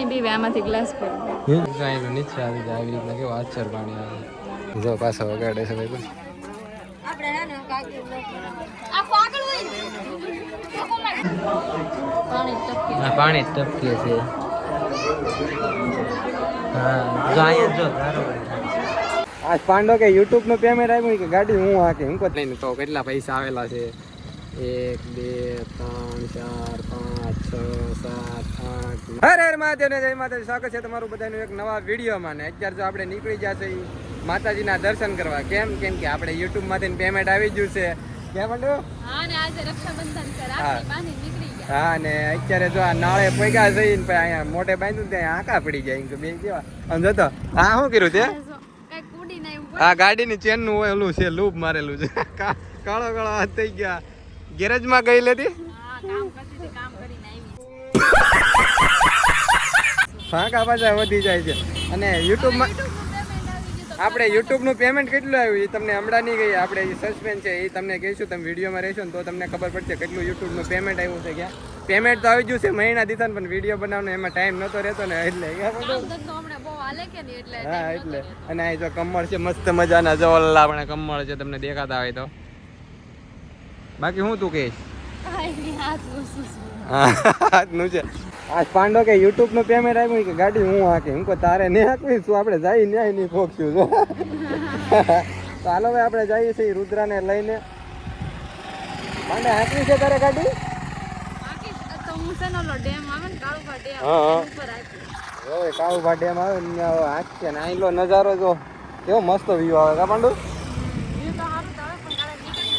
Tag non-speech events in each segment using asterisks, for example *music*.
પાણી પીવે આમાંથી ગ્લાસ પર કાંઈ નીચે આવી જાય આવી રીતના કેવું આચર પાણી આવે. જો પાછા વગાડે છે ભાઈ પાણી. ટપકે. આ પાણી ટપકે છે. હા જો અહીંયા જો આજ પાંડો કે યુટ્યુબનું પેમેન્ટ આવ્યું કે ગાડી હું હાકે? હું કોઈ લઈને તો કેટલા પૈસા આવેલા છે. એક બે ત્રણ ચાર પાંચ છ સાત આઠ હર હર મહાદેવ ને જય માતાજી. સ્વાગત છે તમારું બધાનું એક નવા વિડીયોમાં ને અત્યારે જો આપણે નીકળી જશે છે માતાજીના દર્શન કરવા. કેમ? કેમ કે આપણે યુટ્યુબમાંથી પેમેન્ટ આવી ગયું છે. કેમ હા ને આજે રક્ષાબંધન છે. હા. રાખડી બાંધી નીકળી ગયા. હા ને અત્યારે જો આ નાળે પૈગા જઈને પછી અહીંયા મોટે બાંધ્યું ત્યાં આંકા પડી જાય. બે કેવા? આમ જતો. હા શું કર્યું છે કઈ આ ગાડીની ચેનનું હોય ઓલું છે લૂપ મારેલું છે. *laughs* કાળો કાળો હાથ થઈ ગયા. ગેરેજમાં ગઈ લેતી? હા કામ કરતી હતી કામ કરીને આવી ફાંકા પાછા વધી જાય છે. અને યુટ્યુબમાં આપણે યુટ્યુબનું પેમેન્ટ કેટલું આવ્યું? એ તમને હમણાં નહીં ગઈ. આપણે એ સસ્પેન્સ છે એ તમને કહીશું. તમે વિડીયોમાં રહેશો ને તો તમને ખબર પડશે કેટલું યુટ્યુબનું પેમેન્ટ આવ્યું છે ક્યાં. પેમેન્ટ તો આવી ગયું છે મહિના દીધા પણ વીડિયો બનાવવાનો એમાં ટાઈમ નહોતો રહેતો ને એટલે હા એટલે. અને આ જો કમળ છે મસ્ત મજાના જો ઓલા આપણે કમળ છે તમને દેખાતા હોય તો. બાકી હું તું કહીશ? કાંઈ નહીં, હાથ ઊંચું છું. છે. આ પાંડો કે યુટ્યુબનું પેમેન્ટ આવ્યું કે ગાડી હું હાકે? હું તારે નહીં હાકવી શું આપણે જઈ ન્યાય નહીં ફોકશું તો હાલો ભાઈ આપણે જઈએ છીએ રુદ્રાને લઈને. પાંડે હાકવી છે તારે ગાડી? છે કાળુભા ડેમ હવે આવે ને ત્યાં હાંકશે ને અહીંલો નજારો જો. કેવો મસ્ત વ્યૂ આવે કા પાંડુ એ તો સારું તો આવે પણ કાલે નીકળી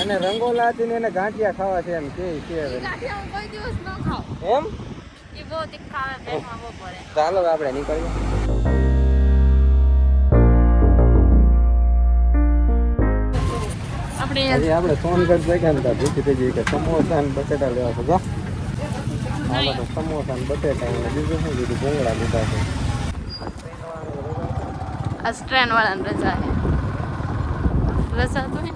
અને રંગોલાથી ને એને ગાંઠિયા ખાવા છે એમ કે છે. ગાંઠિયા કોઈ દિવસ ન ખાઉં એમ? એ બહુ તીખા પેટમાં બહુ પડે. ચાલો આપણે નીકળીએ. આપણે આપણે સોનગઢ જગ્યા ને ભૂખી થઈ ગઈ કે સમોસા ને બટેટા લેવા છે. જો. તો સમોસા ને બટેટા ને બીજું શું કીધું? ભૂંગળા લીધા છે. આ ટ્રેન વાળાને રજા છે. રજા તો ને.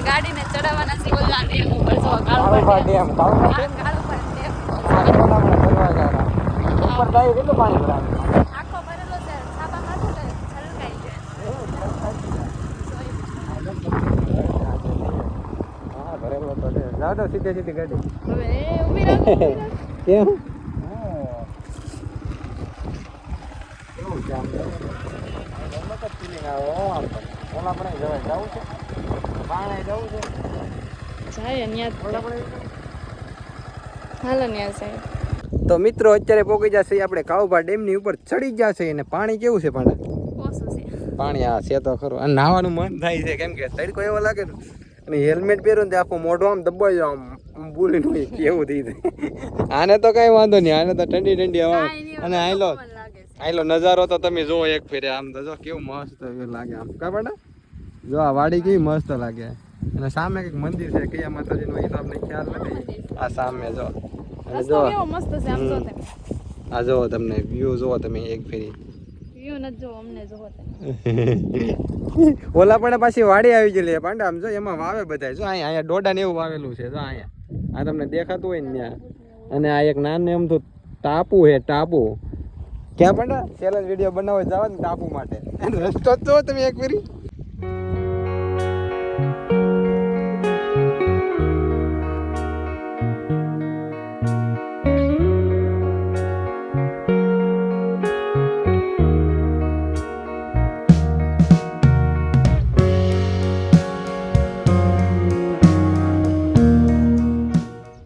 હવે ગાડીને ચડાવવાના છીએ ઓલા ડેમ ઉપર જો Kalubha dam. Kalubha dam. Kalubha dam. ઉપર જાય કેટલું પાણી ભરાય. આખો ભરેલો છે છાપા માથે તો છલકાઈ જાય હા ભરેલો તો છે. જાવ તો સીધે સીધી ગાડી. હવે ઊભી રાખો. *laughs* કેમ? કેવું છે આમ? તો? જ આવે ઓલા પણ જવાય જવું છે જવું છે જાય હાલો ન્યા સાહેબ તો મિત્રો અત્યારે પોગી જશે આપણે કાઉભા ડેમની ઉપર ચડી ગયા છે અને પાણી કેવું છે પણ? ઓછું પાણી આ છે તો ખરું. અને નાવાનું મન થાય છે કેમ કે તડકો એવો લાગે ને અને હેલ્મેટ પહેરો ને આખું મોઢું આમ દબાઈ જાવ આમ આમ બોલી હોય કેવું થઈ જાય. આને તો કઈ વાંધો નહીં આને તો ઠંડી ઠંડી હવા. અને હવે આયલો આઈ લો આયલો નજારો તો તમે જુઓ એક ફેરે આમ તો જો કેવું મસ્ત લાગે આમ. કા પાડા જો આ વાડી કેવી મસ્ત લાગે. અને સામે કંઈક મંદિર છે કયા માતાજી એ તો આપણે ખ્યાલ નથી. આ સામે જો. અને જો. કેવો મસ્ત છે આમ જો તમે. આ જુઓ તમને વ્યૂ જો તમે એક ફેરી. વ્યૂ નથી જો અમને જોવો તમે. *laughs* ઓલા પણ પાછી વાડી આવી ગયેલી પાંડા. આમ જો એમાં વાવે બધા જો અહીંયા અહીંયા ડોડા ને એવું વાવેલું છે. જો અહીંયા. આ તમને દેખાતું હોય ને ત્યાં. અને આ એક નાનું એમ તો ટાપુ હે ટાપુ. ક્યાં પાંડા? ચેલેન્જ વીડિયો બનાવો જાવ ને ટાપુ માટે. રસ્તો *laughs* તો તમે એક ફેરી.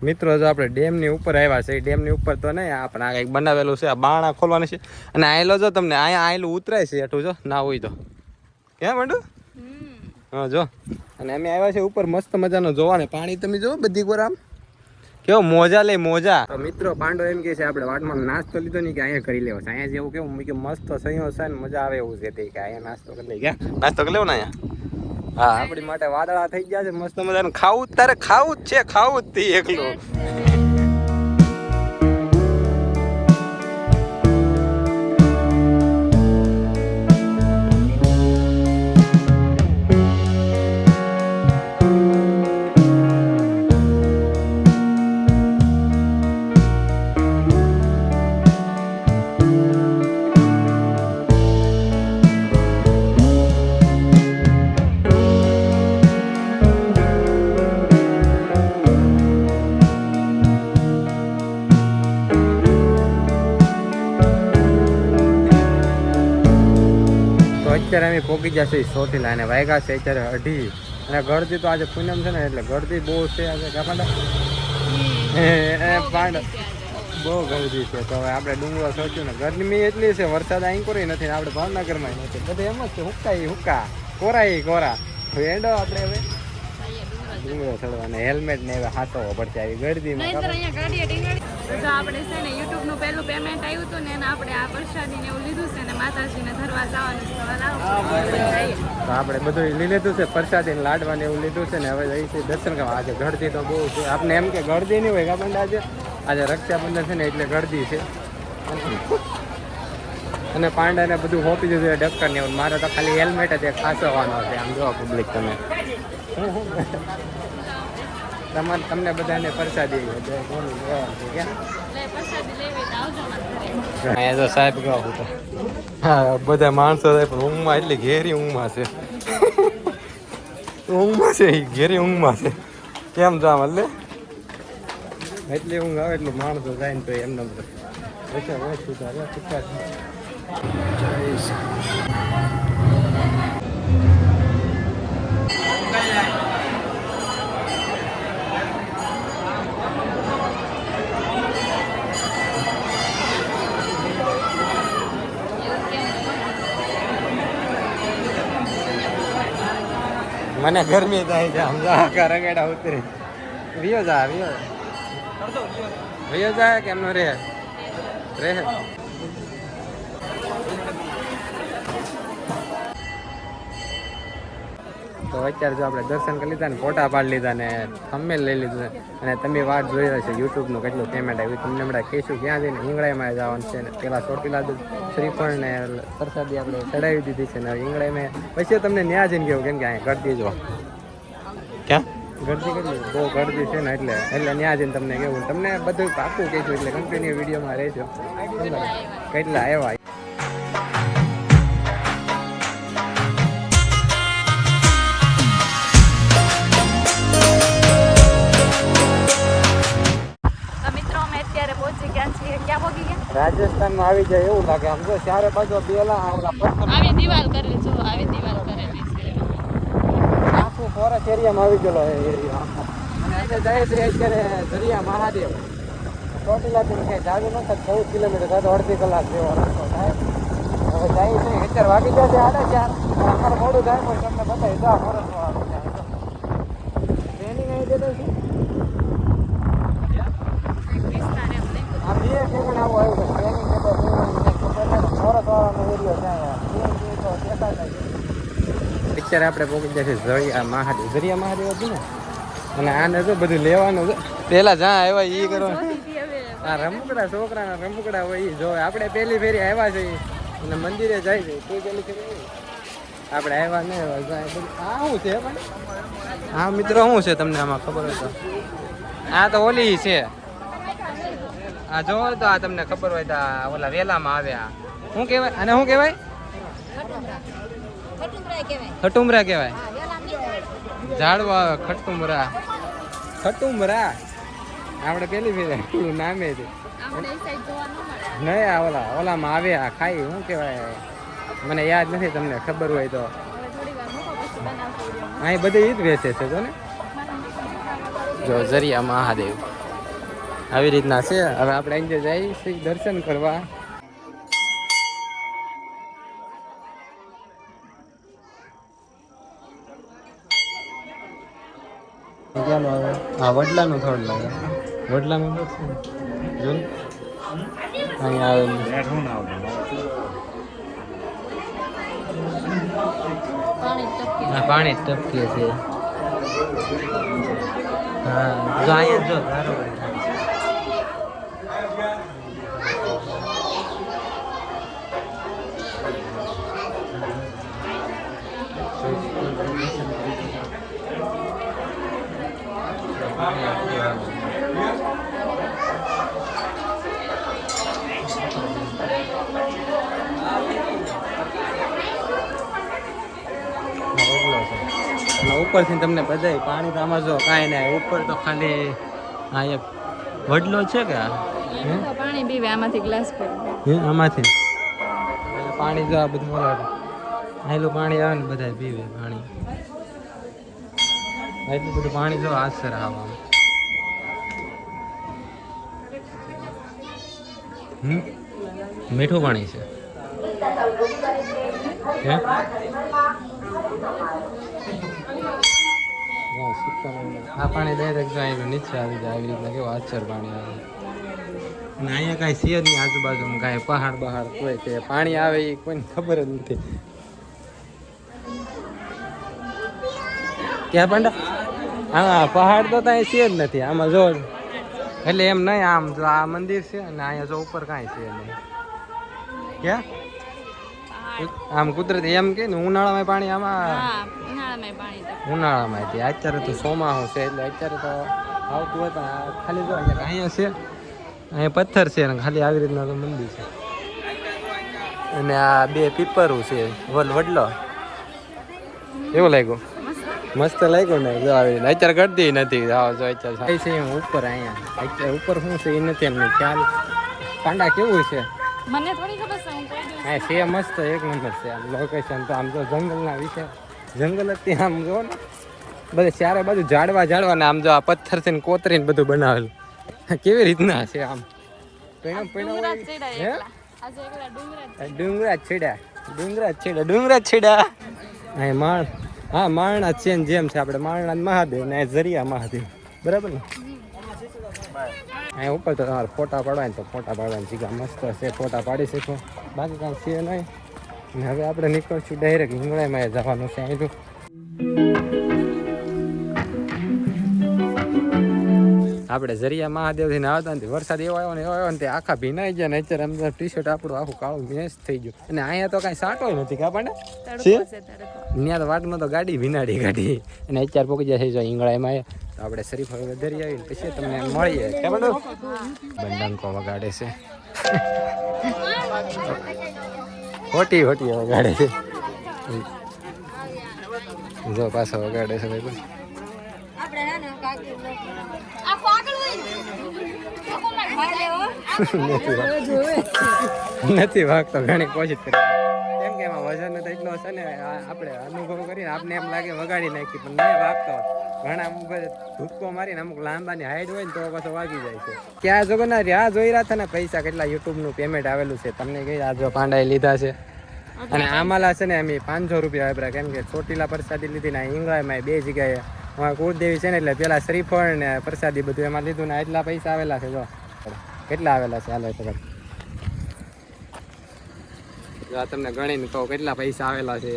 મિત્રો જો આપણે ડેમની ઉપર આવ્યા છે ડેમની ઉપર તો નહીં આપણે આ કંઈક બનાવેલું છે આ બાણા ખોલવાનું છે. અને આયલો જો તમને અહીંયા આયલું ઉતરાય છે એટલું જો ના હોય તો. ક્યાં મંડુ? હા જો. અને અમે આવ્યા છે ઉપર મસ્ત મજાનો જોવાને પાણી તમે જો બધી ગોર આમ. કેવો મોજા લે મોજા. તો મિત્રો પાંડો એમ કે છે આપણે વાટમાં નાસ્તો લીધો નહીં કે અહીંયા કરી લેવો છે. અહીંયા જેવું કેવું કે મસ્ત સંયો છે ને મજા આવે એવું છે તે કે અહીંયા નાસ્તો કરી લઈ ગયા નાસ્તો કરી લેવો ને અહીંયા? હા, આપણી માટે વાદળા થઈ ગયા છે. મસ્ત મજાનું ખાવું તારે ખાવું જ છે ખાવું જ તે એકલું. અત્યારે અમે પોકી જશે છે ચોટીલા અને વાયગા છે અત્યારે અઢી. અને ગળદી તો આજે પૂનમ છે ને એટલે ગળદી બહુ છે આજે. કાપડા એ એ પાંડ. બહુ ગરદી છે. તો હવે આપણે ડુંગરો સોચ્યું ને ગરમી એટલી છે વરસાદ અહીં કોઈ નથી આપણે ભાવનગરમાં નથી. બધે એમ જ છે હુક્કા ઈ હુક્કા. કોરા ઈ કોરા. એડો આપણે હવે. ડુંગરો ચડવાને હેલ્મેટ ને હવે હાથો પડશે આવી ગરદીમાં. નહીંતર અહીંયા ગાડીએ ટીંગાડી જો આપણે છે ને YouTube નું પહેલું પેમેન્ટ આવ્યું હતું ને એને આપણે આ પ્રસાદી ને એવું લીધું છે ને માતાજીને ધરવા જવાનું છે. તો તો આપણે બધું લઈ લીધું છે પ્રસાદી ને લાડવા ને એવું લીધું છે ને હવે જઈ છે દર્શન કરવા. આજે ગળદી તો બહુ છે. આપણે એમ કે ગળદી નહીં હોય કાપણ આજે? આજે રક્ષાબંધન છે ને એટલે ગળદી છે. અને પાંડાને બધું હોપી દીધું છે ડક્કર ને એવું. મારે તો ખાલી હેલ્મેટ જ એક ખાસવાનો છે. આમ જો પબ્લિક તમે. તમારે તમને બધાને પ્રસાદી. અહીંયા તો સાહેબ ગયો હું હા બધા માણસો થાય પણ ઊંઘમાં એટલી ઘેરી ઊંઘમાં છે. ઊંઘમાં છે ઘેરી ઊંઘમાં છે. કેમ જામ એટલે? એટલી ઊંઘ આવે એટલું માણસો જાય ને તો એમને પછી હોય મને ગરમી થાય છે સમજા આખા રગડા ઉતરી. વિયો જા વિયો વિયો જા કે એમનો રે? રે? તો અત્યારે જો આપણે દર્શન કરી લીધા ને ફોટા પાડી લીધા ને થંબનેલ લઈ લીધું અને તમે વાત જોઈ રહ્યા છો યુટ્યુબનું કેટલું પેમેન્ટ આવ્યું. તમને હમણાં કહીશું ક્યાં જઈને ઈંગળાઈમાં જવાનું છે ને પેલા ચોટીલા શ્રીફળ ને પ્રસાદી આપણે ચડાવી દીધી છે ને ઈંગળાઈમાં પછી તમને ન્યા જઈને કેવું કેમ કે અહીંયા ગળદી જો ક્યાં? ગળદી કેટલી બહુ ગળદી છે ને એટલે એટલે ન્યા જઈને તમને કેવું તમને બધું પાકું કહીશું એટલે કન્ટિન્યુ વિડીયોમાં રહેજો. કેટલા આવ્યા? રાજસ્થાનમાં આવી જાય એવું લાગે. આમ જો ચારે બાજુ બેલા આવી દિવાલ કરેલી જો આવી દિવાલ કરેલી છે. આખું ફોરેસ્ટ એરિયામાં આવી ગયેલો એ એરિયા અને આજે જાય છે અત્યારે દરિયા મહાદેવ. ચોટીલાથી કંઈ જાગું ન થાય ચૌદ કિલોમીટર થાય અડધી કલાક જેવો રસ્તો થાય. હવે જાય છે અત્યારે વાગી જશે આડે ચાર. અમારે મોડું થાય પણ તમને બતાવી દો ફોરેસ્ટ ટ્રેનિંગ અહીં દેતો છે વિસ્તાર એમ નહીં આ બે ઠેકાણે આવો આવ્યો છે ટ્રેનિંગ છે અત્યારે આપણે પહોંચી જશે ઝરિયા મહાદેવ ઝરિયા મહાદેવ હતું ને? અને આને તો બધું લેવાનું છે. પેલા જ્યાં આવ્યા એ કરો. આ રમકડા છોકરાના રમકડા હોય એ જોવે આપણે પહેલી ફેરી આવ્યા છે અને મંદિરે જાય છે. તું પેલી ફેરી આપણે આવ્યા ને જાય. બધું આ શું છે પણ હા મિત્રો શું છે તમને આમાં ખબર હોય તો? આ તો ઓલી છે. આ જો તો આ તમને ખબર હોય તો ઓલા વેલામાં આવ્યા. શું કહેવાય? અને શું કહેવાય? ખટુમરા કહેવાય. ઝાડવા આવે ખટુમરા ખટુમરા આપણે પેલી ફેરે નામે છે. નહીં આ ઓલા ઓલામાં આવે આ ખાઈ શું કહેવાય? મને યાદ નથી તમને ખબર હોય તો. અહીં બધે ઈદ વેચે છે જો ને. જો જરિયા મહાદેવ. આવી રીતના છે. હવે આપણે અહીં જે જઈએ છીએ દર્શન કરવા. હા વડલાનું થોડ લાગે. વડલાનું જો અહીંયા આવેલું પાણી ટપકી હા પાણી ટપકે છે. હા જો અહીંયા જો ઉપરથી તમને બધાય પાણી તો આમાં જો કાંઈ નહીં ઉપર તો ખાલી આ એક વડલો છે કે પાણી પીવે આમાંથી ગ્લાસ પર. આમાંથી? પાણી જો આ બધું આયલું પાણી આવે ને બધા પીવે પાણી. એટલું બધું પાણી જો આસર આવવાનું મીઠું પાણી છે. હે. આ પાણી ડાયરેક્ટ જો અહીં નીચે આવી જાય, આવી રીતના કેવું આચર પાણી આવે. અને અહીંયા કાંઈ છે જ નહીં, આજુબાજુમાં કાંઈ પહાડ બહાડ કોઈ તે પાણી આવે એ કોઈને ખબર જ નથી. ક્યાં પાંડા? હા પહાડ તો ત્યાં છે જ નથી, આમાં જો. એટલે એમ નહીં, આમ જો આ મંદિર છે અને અહીંયા જો ઉપર કાંઈ છે નહીં. ક્યાં? આમ કુદરતી એમ કે ને ઉનાળામાં પાણી આમાં ઉનાળામાં પાણી હતી અત્યારે તો ચોમાસું છે એટલે અત્યારે તો આવતું હોય પણ ખાલી જો અહીંયા અહીંયા છે. અહીંયા પથ્થર છે અને ખાલી આવી રીતના તો મંદિર છે. અને આ બે પીપરું છે. વલ વડલો. એવું લાગ્યું? મસ્ત લાગ્યું ને જો આવી રીતે અત્યારે કરતી નથી. જાઓ જો અત્યારે છે એમ ઉપર અહીંયા. અત્યારે ઉપર શું છે એ નથી એમને ખ્યાલ. પાંડા કેવું છે? મને થોડી ખબર છે. હું હા છે મસ્ત એક નંબર છે. આમ લોકેશન તો આમ તો જંગલના વિશે જંગલ જ ત્યાં આમ જો ને. બધે ચારે બાજુ ઝાડવા ઝાડવા ને આમ જો આ પથ્થરથી ને કોતરીને બધું બનાવેલું. કેવી રીતના છે આમ? પૈણા પૈણા ડુંગરા. હે? એકલા. ડુંગરા આ ડુંગરા જ છેડા ડુંગરા છેડા ડુંગરા છેડા અહીં માણ હા માણના છે જેમ છે આપણે. જ મહાદેવ ને જરિયા મહાદેવ. બરાબર ને? અહીં ઉપર તો તમારે ફોટા પાડવા ને તો ફોટા પાડવાની જગ્યા મસ્ત છે ફોટા પાડી શકો. બાકી કાંઈ છે નહીં. હવે આપણે નીકળશું ડાયરેક્ટ હિંગળામાં જવાનું છે અહીંથી. આપણે જરિયા મહાદેવથી આવતા ને વરસાદ એવો આવ્યો ને એવો આવ્યો ને તે આખા ભીનાઈ ગયા ને અત્યારે અંદર ટી શર્ટ આપણું આખું કાળું મેચ થઈ ગયું. અને અહીંયા તો કાંઈ સાંટો નથી કાપડે તડકો ત્યાં તો વાટમાં તો ગાડી ભીનાડી ગાડી અને અત્યારે પોકી જાય જો ઈંગળામાં તો આપણે શરીફ હવે વધારી આવીને પછી તમને મળીએ. ખબર બંડંકો વગાડે છે. હોટી હોટી વગાડે છે. જો પાછો વગાડે છે ભાઈ. નથી વાગતો. ઘણી કોશિશ કરી. એમાં વજન તો એટલો હશે ને આપણે અનુભવ કરીને આપને એમ લાગે વગાડી નાખી, પણ નહીં વાગતો. ઘણા અમુક ધૂપકો મારીને અમુક લાંબાની હાઈટ હોય ને તો પાછો વાગી જાય છે. ક્યાં જોગના રહ્યા જોઈ રહ્યા હતા ને, પૈસા કેટલા યુટ્યુબનું પેમેન્ટ આવેલું છે, તમને કઈ આ જો પાંડાએ લીધા છે. અને આમાલા છે ને એમ પાંચસો રૂપિયા વાપરા કેમ કે ચોટીલા પ્રસાદી લીધી ને ઈંગળામાં બે જગ્યાએ અમારા કુળદેવી છે ને, એટલે પેલા શ્રીફળ ને પ્રસાદી બધું એમાં લીધું ને એટલા પૈસા આવેલા છે, જો. કેટલા આવેલા છે, હાલો ખબર જો આ તમને ગણીને કહું કેટલા પૈસા આવેલા છે?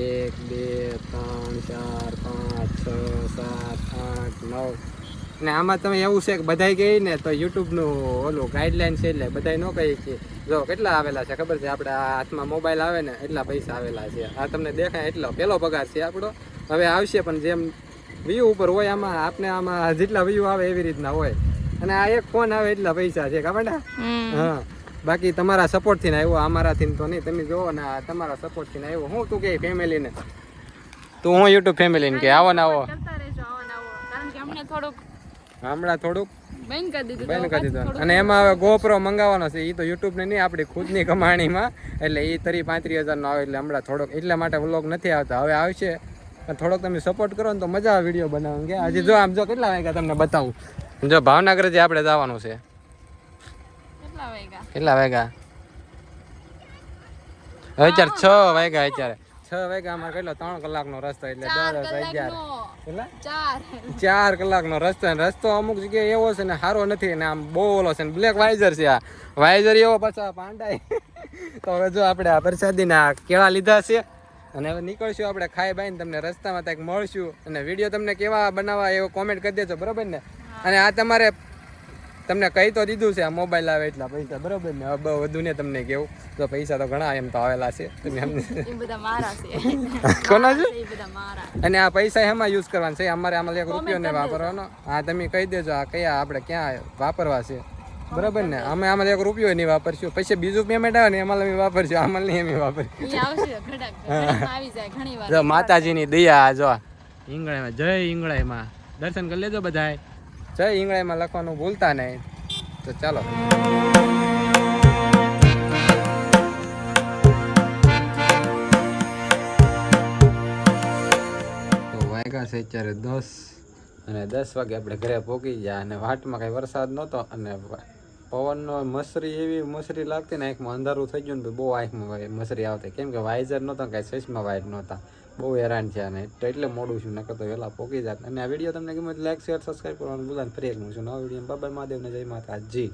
એક બે ત્રણ ચાર પાંચ છ સાત આઠ નવ. ને આમાં તમે એવું છે કે બધાય કહી ને તો યુટ્યુબનું ઓલું ગાઈડલાઇન છે એટલે બધાય ન કહી કે જો કેટલા આવેલા છે? ખબર છે? આપણે આ હાથમાં મોબાઈલ આવે ને એટલા પૈસા આવેલા છે. આ તમને દેખાય એટલો પહેલો પગાર છે આપણો. હવે આવશે પણ જેમ વ્યૂ ઉપર હોય આમાં આપણે આમાં જેટલા વ્યૂ આવે એવી રીતના હોય. અને આ એક ફોન આવે એટલા પૈસા છે ખબર ને? હા. બાકી તમારા સપોર્ટથી આવ્યો અમારાથી તો નહીં. તમે જોવો ને આ તમારા સપોર્ટથી આવ્યો. હું તું કે ફેમિલી ને તું હું યુટ્યુબ ફેમિલી ને કે આવો ને આવો. ને હમણાં થોડુંક બંધ કરી દીધું અને એમાં હવે ગોપ્રો મંગાવવાનો છે. એ તો યુટ્યુબ ને નહીં આપણી ખુદની કમાણીમાં. એટલે એ તરી પાંત્રીસ હજારનો આવે એટલે હમણાં થોડોક એટલા માટે વ્લોગ નથી આવતા. હવે આવશે. થોડોક તમે સપોર્ટ કરો ને તો મજા આવે વીડિયો બનાવવાનું. કે હજી જો આમ જો કેટલા વાગ્યા તમને બતાવું? જો ભાવનગર જે આપણે જવાનું છે. કેટલા વાગ્યા? કેટલા વાગ્યા? હવે અત્યારે છ વાગ્યા. અત્યારે. છ વાગ્યા અમારે કેટલો? ત્રણ કલાકનો રસ્તો એટલે ચાર દસ અગિયાર કલાકનો. કેટલા ચાર. ચાર કલાકનો રસ્તો રસ્તો અમુક જગ્યાએ એવો છે ને સારો નથી ને આમ બહુ ઓલો છે ને બ્લેક વાઇઝર છે આ. વાઇઝર એવો પાછા પાંડાય. તો હવે જો આપણે આ પ્રસાદીના કેળા લીધા છે. અને હવે નીકળશું આપણે ખાઈ બાઈને તમને રસ્તામાં ત્યાં મળશું. અને વીડિયો તમને કેવા બનાવવા એવો કોમેન્ટ કરી દેજો બરોબર ને? અને આ તમારે તમને કહી તો દીધું છે આ મોબાઈલ આવે એટલા પૈસા બરોબર ને? હવે વધુ ને તમને કેવું? તો પૈસા તો ઘણા એમ તો આવેલા છે. તમે એમ *laughs* કોના છે? અને આ પૈસા એમાં યુઝ કરવાના છે. અમારે આમાં એક રૂપિયો ને વાપરવાનો. હા તમે કહી દેજો આ કયા આપણે ક્યાં વાપરવા છે. બરાબર ને? અમે આમાં એક રૂપિયો નહીં વાપરશું. પછી બીજું પેમેન્ટ આવે ને એમાં અમે વાપરશું. આમાં નહીં અમે વાપરશું. માતાજીની દયા જો. ઈંગળામાં જય ઈંગળામાં. દર્શન કરી લેજો બધાય. જય ઈંગળામાં લખવાનું ભૂલતા નહીં. તો ચાલો. વાયગા છે અત્યારે દસ અને દસ વાગે આપણે ઘરે પહોંચી જાય અને વાટમાં કાંઈ વરસાદ નહોતો અને પવનનો મસરી એવી મસરી લાગતી ને આંખમાં અંધારું થઈ ગયું ને બહુ આંખમાં મસરી આવતી. કેમ કે વાઇઝર નહોતા કાંઈ ચશ્મા વાઇટ નહોતા. બહુ હેરાન થયા અને એટલે મોડું છું, નકર તો વહેલા પોકી જાત. અને આ વીડિયો તમને ગમે લાઈક શેર સબસ્ક્રાઈબ કરવાનું ભૂલાને, ફરી એક મળશું છું. નવા વીડિયો બાબા મહાદેવને જય માતાજી.